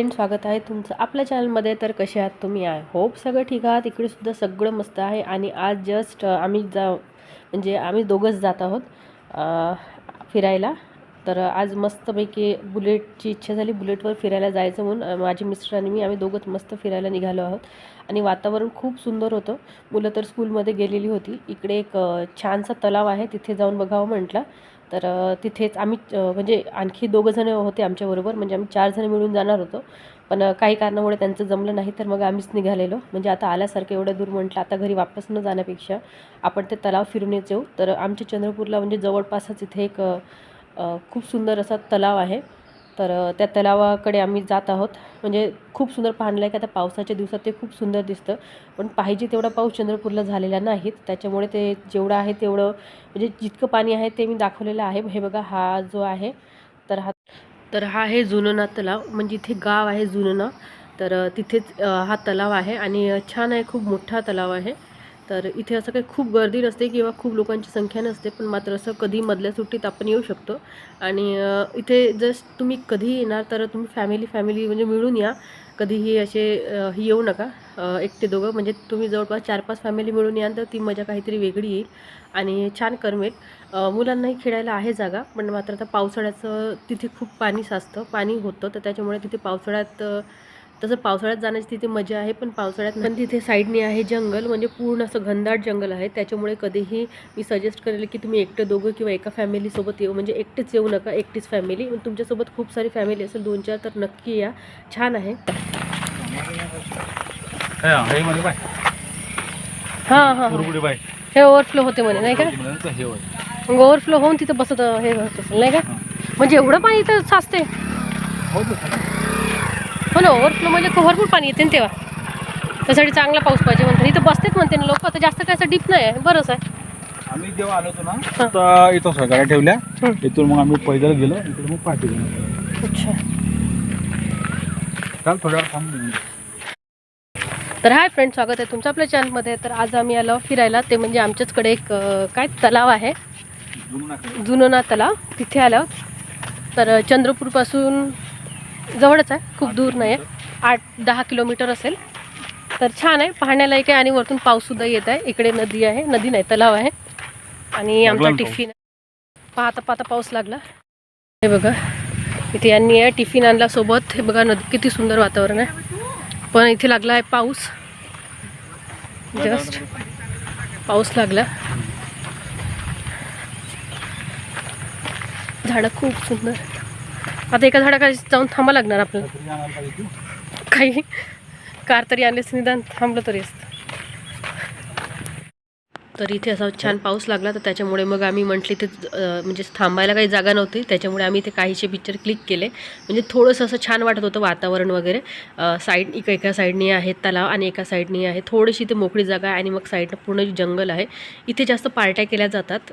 Friend स्वागत आहे तुमचं आपल्या चॅनलमध्ये तर कसे आहात तुम्ही? आय होप सगळं ठीक आहात. इकडे सुद्धा सगळं मस्त आहे. आणि आज जस्ट आम्ही जा म्हणजे आम्ही दोघंच जात आहोत फिरायला. तर आज मस्तपैकी बुलेटची इच्छा झाली. बुलेटवर फिरायला जायचं म्हणून माझे मिस्टर आणि मी आम्ही दोघंच मस्त फिरायला निघालो आहोत. आणि वातावरण खूप सुंदर होतं. मुलं तर स्कूलमध्ये गेलेली होती. इकडे एक छानसा तलाव आहे. तिथे जाऊन बघावं म्हटलं. तर तिथेच आम्ही म्हणजे आणखी दोघं जण होते आमच्याबरोबर म्हणजे आम्ही चार जण मिळून जाणार होतो. पण काही कारणामुळे त्यांचं जमलं नाही तर मग आम्हीच निघालेलो. म्हणजे आता आल्यासारखं एवढं दूर म्हटलं आता घरी वापस न जाण्यापेक्षा आपण ते तलाव फिरून येऊ. तर आमच्या चंद्रपूरला म्हणजे जवळपासच इथे एक खूप सुंदर असा तलाव आहे. तर त्या तलावाकडे आम्ही जात आहोत. म्हणजे खूप सुंदर पाहणलं आहे. की आता पावसाच्या दिवसात ते खूप सुंदर दिसतं. पण पाहिजे तेवढा पाऊस चंद्रपूरला झालेला नाहीत. त्याच्यामुळे ते जेवढं आहे तेवढं म्हणजे जितकं पाणी आहे ते मी दाखवलेलं आहे. हे बघा हा जो आहे तर हा तर हा आहे जुनना तलाव. म्हणजे इथे गाव आहे जुनना. तर तिथेच हा तलाव आहे. आणि छान आहे. खूप मोठा तलाव आहे. तर इथे असं काही खूप गर्दी नसते किंवा खूप लोकांची संख्या नसते पण मात्र असं कधी मधल्या सुट्टीत आपण येऊ शकतो. आणि इथे जस्ट तुम्ही कधी येणार तर तुम्ही फॅमिली फॅमिली म्हणजे मिळून या. कधीही असे येऊ नका. एकटे दोघं म्हणजे तुम्ही जवळपास चार पाच फॅमिली मिळून याल तर ती मजा काहीतरी वेगळी येईल. आणि छान करमेल मुलांनाही खेळायला आहे जागा पण मात्र आता पावसाळ्याचं तिथे खूप पाणी साचतं पाणी होतं तर त्याच्यामुळे तिथे पावसाळ्यात तसं पावसाळ्यात जाण्याची तिथे मजा आहे पण पावसाळ्यात पण तिथे साईडने आहे जंगल म्हणजे पूर्ण असं घनदाट जंगल आहे. त्याच्यामुळे कधीही मी सजेस्ट करेल की तुम्ही एकटं दोघं किंवा एका फॅमिलीसोबत येऊ म्हणजे एकटेच येऊ नका एकटीच फॅमिली तुमच्यासोबत खूप सारी फॅमिली असेल दोन चार तर नक्की या. छान आहे. हे हे हां हां हे. ओव्हरफ्लो होते म्हणे नाही का? हे मग ओव्हरफ्लो होऊन तिथं बसत हे होत असेल नाही का? म्हणजे एवढं पाणी इथं साचते हो ना ओव्हरफ्लो म्हणजे भरपूर पाणी येते ना तेव्हा. त्यासाठी चांगला पाऊस पाहिजे म्हणतात. इथं बसतेच म्हणते ना लोक आता जास्त काय असं डीप नाही आहे बरंच आहे आम्ही जेव्हा आलो होतो ना तर इथं सगळ्या ठेवल्या. इथून मग आम्ही पैदल गेलो इकडे मग पाठी गेलो. अच्छा. चाल वेळ थांब. तर हाय फ्रेंड स्वागत आहे तुमचं आपल्या चॅनलमध्ये तर आज आम्ही आलो फिरायला. ते म्हणजे आमच्याचकडे एक अं, काय तलाव आहे. जुनोना तलाव. तिथे आलो. तर चंद्रपूरपासून जवळच आहे खूप दूर नाही आहे. आठ दहा किलोमीटर असेल. तर छान आहे पाहण्यालायक आहे आणि वरतून पाऊससुद्धा येत आहे. इकडे नदी आहे नदी नाही तलाव आहे. आणि आमचा? टिफिन. पाहता पाहता पाऊस लागला. हे बघा इथे यांनी आहे टिफिन आणला सोबत. हे बघा नदी किती सुंदर वातावरण आहे. पण इथे लागला आहे पाऊस. जस्ट. पाऊस लागला. झाडं खूप सुंदर. आता एका झाडाखाली जाऊन थांबा लागणार आपल्याला काही कार तरी आणलीच निदान थांबलं तरी असतं. तर इथे असा छान पाऊस लागला तर त्याच्यामुळे मग आम्ही म्हटले ते म्हणजे थांबायला काही जागा नव्हती. त्याच्यामुळे आम्ही ते काहीसे पिक्चर क्लिक केले. म्हणजे थोडंसं असं छान वाटत होतं वातावरण वगैरे. साईड एका एका साईडनी आहे तलाव आणि एका साईडनी आहे थोडीशी ते मोकळी जागा आहे आणि मग साईडनं पूर्ण जंगल आहे इथे जास्त पार्ट्या केल्या जातात.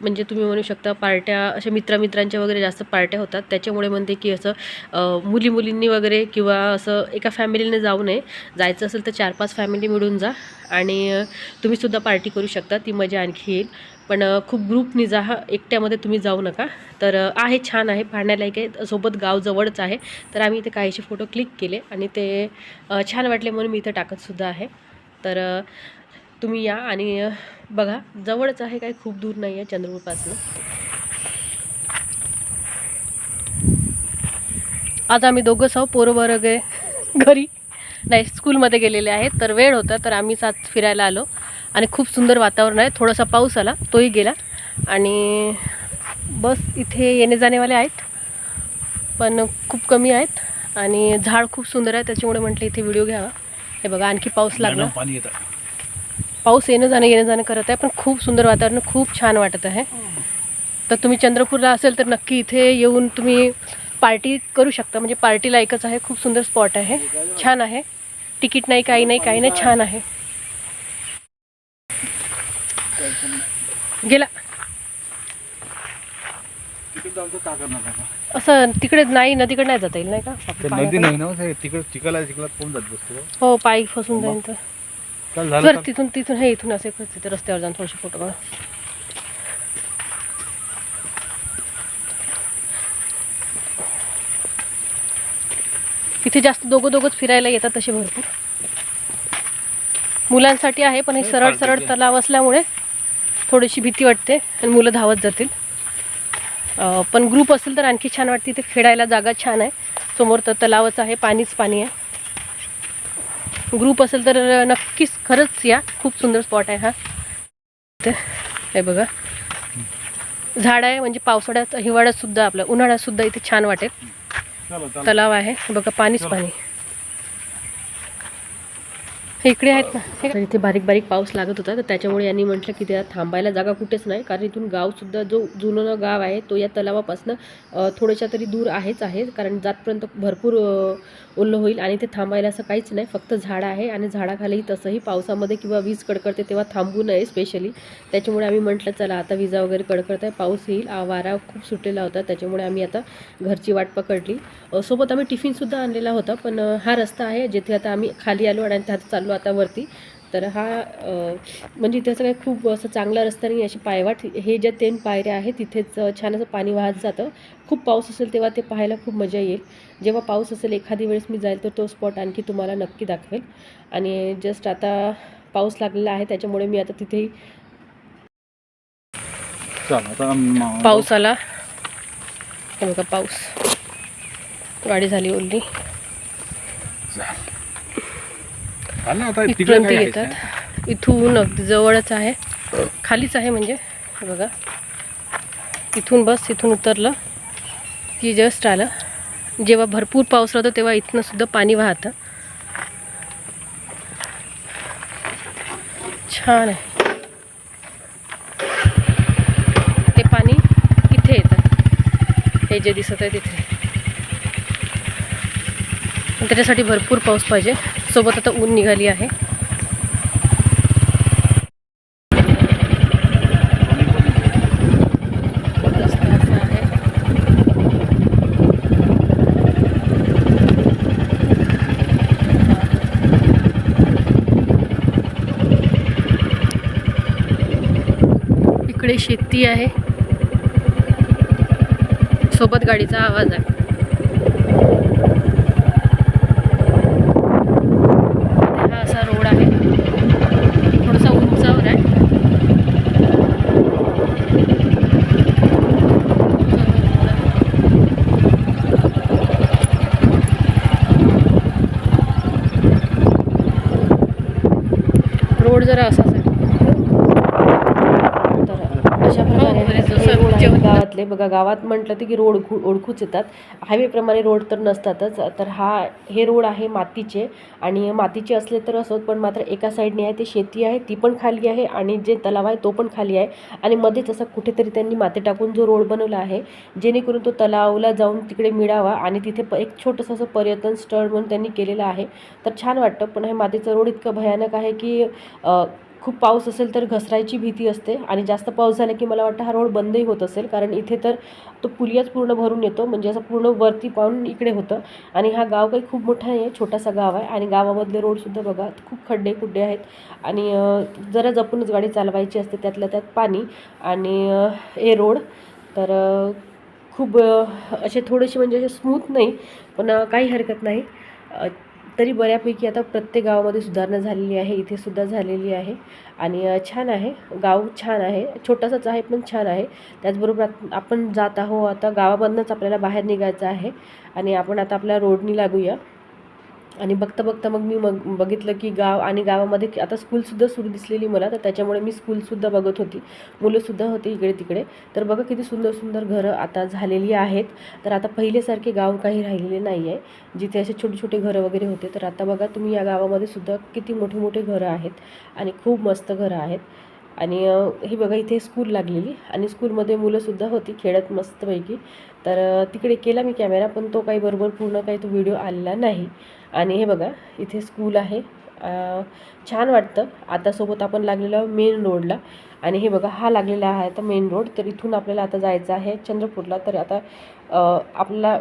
म्हणजे तुम्ही म्हणू शकता पार्ट्या अशा मित्रामित्रांच्या वगैरे जास्त पार्ट्या होतात. त्याच्यामुळे म्हणते की असं मुली मुलींनी वगैरे किंवा असं एका फॅमिलीने जाऊ नये. जायचं असेल तर चार पाच फॅमिली मिळून जा. आणि तुम्हीसुद्धा पार्टी करू शकता ती मजा आणखी येईल. पण खूप ग्रुपनी जा हा एकट्यामध्ये तुम्ही जाऊ नका. तर आहे छान आहे पाहण्यालायक आहे. सोबत गाव जवळच आहे. तर आम्ही इथे काहीसे फोटो क्लिक केले आणि ते छान वाटले म्हणून मी इथं टाकतसुद्धा आहे. तर तुम्ही या आणि बघा जवळच आहे काही खूप दूर नाही आहे चंद्रपूरपासून. आज आम्ही दोघंच आहो पोरं बरं घरी. नाही स्कूलमध्ये गेलेले आहेत. तर वेळ होता तर आम्हीच आज फिरायला आलो. आणि खूप सुंदर वातावरण आहे. थोडासा पाऊस आला तोही गेला. आणि बस इथे येणे जाणेवाले आहेत. पण खूप कमी आहेत. आणि झाड खूप सुंदर आहे. त्याच्यामुळे म्हटलं इथे व्हिडिओ घ्यावा. हे बघा आणखी पाऊस लागला. पाऊस येणं जाणं येणं जाणं करत आहे. पण खूप सुंदर वातावरण खूप छान वाटत आहे. तर तुम्ही चंद्रपूरला असेल तर नक्की इथे येऊन तुम्ही पार्टी करू शकता. म्हणजे पार्टीला एकच आहे. खूप सुंदर स्पॉट आहे. छान आहे. तिकीट नाही काही नाही काही नाही. छान आहे. गेला? असं तिकडे नाही नदीकडे नाही जाता येईल नाही का? नदी नाही ना ते तिकडे चिखल चिखलात कोण जात बसतो? हो पायी फसून जाईल तर. तिथून तिथून हे इथून असे रस्त्यावर जाऊन थोडेसे फोटो काढा इथे जास्त दोघं दोघंच फिरायला येतात तसे भरपूर. मुलांसाठी आहे पण हे सरळ सरळ तलाव असल्यामुळे थोडीशी भीती वाटते आणि मुलं धावत जातील. पण ग्रुप असेल तर आणखी छान वाटते. इथे खेळायला जागा छान आहे. समोर तर तलावच आहे पाणीच पाणी आहे. ग्रुप असेल तर नक्कीच खरंच या. खूप सुंदर स्पॉट आहे हा. इथे हे बघा. झाड आहे म्हणजे पावसाळ्यात हिवाळ्यात सुद्धा आपलं उन्हाळ्यात सुद्धा इथे छान वाटेल. तलाव आहे. बघा पाणीच पाणी. इकडे आहेत ना. तर इथे बारीक बारीक पाऊस लागत होता तर त्याच्यामुळे यांनी म्हटलं की त्या थांबायला जागा कुठेच नाही. कारण इथून गावसुद्धा जो जुनं गाव आहे तो या तलावापासनं थोड्याशा तरी दूर आहेच आहे. कारण जातपर्यंत भरपूर ओल्लं ओलं होईल आणि ते थांबायला असं काहीच नाही. फक्त झाडं आहे आणि झाडाखाली तसंही पावसामध्ये किंवा वीज कडकडते तेव्हा थांबू नये स्पेशली त्याच्यामुळे आम्ही म्हटलं चला आता विजा वगैरे कडकडत आहे पाऊस येईल. वारा खूप सुटलेला होता त्याच्यामुळे आम्ही आता घरची वाट पकडली. सोबत आम्ही टिफिनसुद्धा आणलेला होता पण हा रस्ता आहे जिथे आता आम्ही खाली आलो आणि त्यात चाललो आता वरती. तर हा म्हणजे इथे असं काही खूप असं चांगला रस्ता नाही अशी पायवाट. हे ज्या तीन पायऱ्या आहेत तिथेच छान असं पाणी वाहत जातं. खूप पाऊस असेल तेव्हा ते पाहायला खूप मजा येईल. जेव्हा पाऊस असेल एखादी वेळेस मी जाईल तर तो स्पॉट आणखी तुम्हाला नक्की दाखवेल. आणि जस्ट आता पाऊस लागलेला आहे त्याच्यामुळे मी आता तिथेही पाऊस आला. बघा पाऊस. गाडी झाली ओली आलं ना आता तिकडे इथपर्यंत काय आहे? येतात इथून अगदी जवळच आहे. खालीच आहे म्हणजे. बघा. इथून बस इथून उतरलं की जस्ट आलं. जेव्हा भरपूर पाऊस राहतो तेव्हा इथनं सुद्धा पाणी वाहतं. छान आहे. ते पाणी इथे येतं. हे जे दिसत आहे तिथे. त्याच्यासाठी भरपूर पाऊस पाहिजे. सोबत आता ऊन निघाली आहे आहे. इकडे शेती आहे सोबत गाडीचा आवाज आहे हा असा रोड आहे थोडासा उंचावर आहे रोड जरा असाच आहे तर अशा प्रकारे हो, हे रोड आहेत गावातले बघा गावात म्हटलं तर की रोड खू ओळखूच येतात. हायवेप्रमाणे रोड तर नसतातच. तर हा हे रोड आहे मातीचे आणि मातीचे असले तर असोत पण मात्र एका साईडने आहे ते शेती आहे ती पण खाली आहे आणि जे तलाव आहे तो पण खाली आहे. आणि मध्येच असं कुठेतरी त्यांनी माती टाकून जो रोड बनवला आहे जेणेकरून तो तलावला जाऊन तिकडे मिळावा आणि तिथे प एक छोटंसं असं पर्यटन स्थळ म्हणून त्यांनी केलेलं आहे. तर छान वाटतं पण हे मातीचं रोड इतकं भयानक आहे की खूप पाऊस असेल तर घसरायची भीती असते आणि जास्त पाऊस झाला की मला वाटतं हा रोड बंदही होत असेल कारण इथे तर तो पुलियाच पूर्ण भरून येतो म्हणजे असं पूर्ण वरती पाहून इकडे होतं. आणि हा गाव काही खूप मोठा आहे छोटासा गाव आहे आणि गावामधले रोडसुद्धा बघा खूप खड्डे खुड्डे आहेत. आणि जरा जपूनच गाडी चालवायची असते त्यातल्या त्यात पाणी आणि ए हे रोड. तर खूप असे थोडेसे म्हणजे असे स्मूथ नाही पण काही हरकत नाही. तरी बऱ्यापैकी आता प्रत्येक गावामध्ये सुधारणा झालेली आहे इथे सुद्धा झालेली आहे. आणि छान आहे. गाव छान आहे. छोटासाच आहे पण छान आहे. त्याचबरोबर आपण जात आहो आता गावामधनंच आपल्याला बाहेर निघायचं आहे. आणि आपण आता आपल्या रोडनी लागूया. आणि बघता बघता मग मी मग बघितलं की गाव आणि गावामध्ये आता स्कूलसुद्धा सुरू दिसलेली मला तर त्याच्यामुळे मी स्कूलसुद्धा बघत होती. मुलंसुद्धा होती इकडे तिकडे. तर बघा किती सुंदर सुंदर घरं आता झालेली आहेत. तर आता पहिलेसारखे गाव काही राहिलेले नाही आहे जिथे असे छोटे छोटे घरं वगैरे होते. तर आता बघा तुम्ही या गावामध्ये सुद्धा किती मोठे मोठे घरं आहेत आणि खूप मस्त घरं आहेत. आणि हे बघा इथे स्कूल लागलेली आणि स्कूलमध्ये मुलंसुद्धा होती खेळत मस्तपैकी. तर तिकडे केला मी कॅमेरा पण तो काही बरोबर पूर्ण काही तो व्हिडिओ आलेला नाही. आणि हे बघा इथे स्कूल आहे. छान वाटतं. आता सोबत आपण लागलेलो मेन रोडला आणि हे बघा हा लागलेला आहे आता मेन रोड तर इथून आपल्याला आता जायचं आहे चंद्रपूरला. तर आता आपल्याला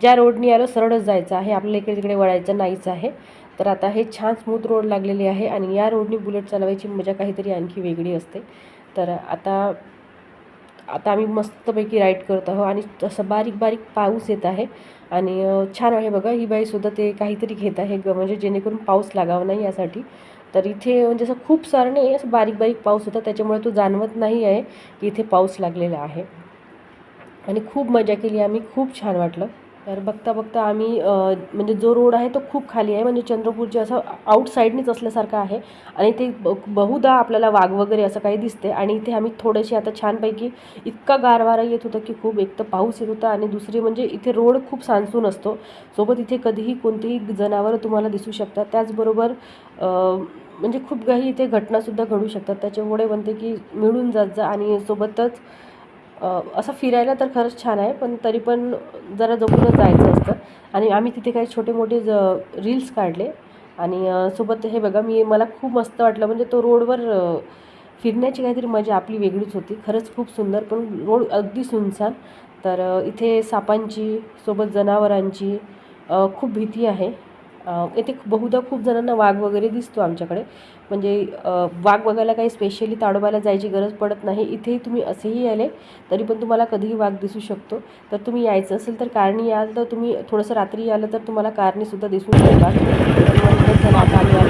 ज्या रोडनी आलो सरळच जायचं आहे. आपल्याला इकडे तिकडे वळायचं नाहीच आहे. तर आता हे छान स्मूथ रोड लागलेले आहे आणि या रोडनी बुलेट चालवायची मजा काहीतरी आणखी वेगळी असते. तर आता आता आम्ही मस्तपैकी राईड करत आहोत आणि तसं बारीक बारीक पाऊस येत आहे आणि छान आहे बघा. ही बाईसुद्धा ते काहीतरी घेत आहे ग म्हणजे जेणेकरून पाऊस लागावा नाही यासाठी. तर इथे म्हणजे असं खूप सारं नाही असं बारीक बारीक पाऊस होता. त्याच्यामुळे तो जाणवत नाही आहे की इथे पाऊस लागलेला आहे. आणि खूप मजा केली आम्ही. खूप छान वाटलं. तर बघता बघता आम्ही म्हणजे जो रोड आहे तो खूप खाली आहे. म्हणजे चंद्रपूरचे असं आउटसाईडनेच असल्यासारखं आहे. आणि ते ब- बहुधा आपल्याला वाघ वगैरे असं काही दिसते. आणि इथे आम्ही थोडेसे आता छानपैकी इतका गारवारा येत होता की खूप एक तर पाऊस येत होता आणि दुसरी म्हणजे इथे रोड खूप सांसून असतो. सोबत इथे कधीही कोणतीही जनावरं तुम्हाला दिसू शकतात. त्याचबरोबर म्हणजे खूप काही इथे घटनासुद्धा घडू शकतात. त्याच्यामुळे म्हणते की मिळून जात जा आणि सोबतच असं फिरायला तर खरंच छान आहे पण तरी पण जरा जपूनच जायचं असतं. आणि आम्ही तिथे काही छोटे मोठे ज रील्स काढले. आणि सोबत हे बघा मी मला खूप मस्त वाटलं. म्हणजे तो रोडवर फिरण्याची काहीतरी मजा आपली वेगळीच होती. खरंच खूप सुंदर पण रोड अगदी सुनसान. तर इथे सापांची सोबत जनावरांची खूप भीती आहे. येथे बहुधा खूप जणांना वाघ वगैरे दिसतो आमच्याकडे. म्हणजे वाघ बघायला काही स्पेशली ताडोबाला जायची गरज पडत नाही. इथेही तुम्ही असेही आले तरी पण तुम्हाला कधीही वाघ दिसू शकतो. तर तुम्ही यायचं असेल तर कारणी याल तर तुम्ही थोडंसं रात्री आलं तर तुम्हाला कारणीसुद्धा दिसून शकतात. तर चला आता आम्ही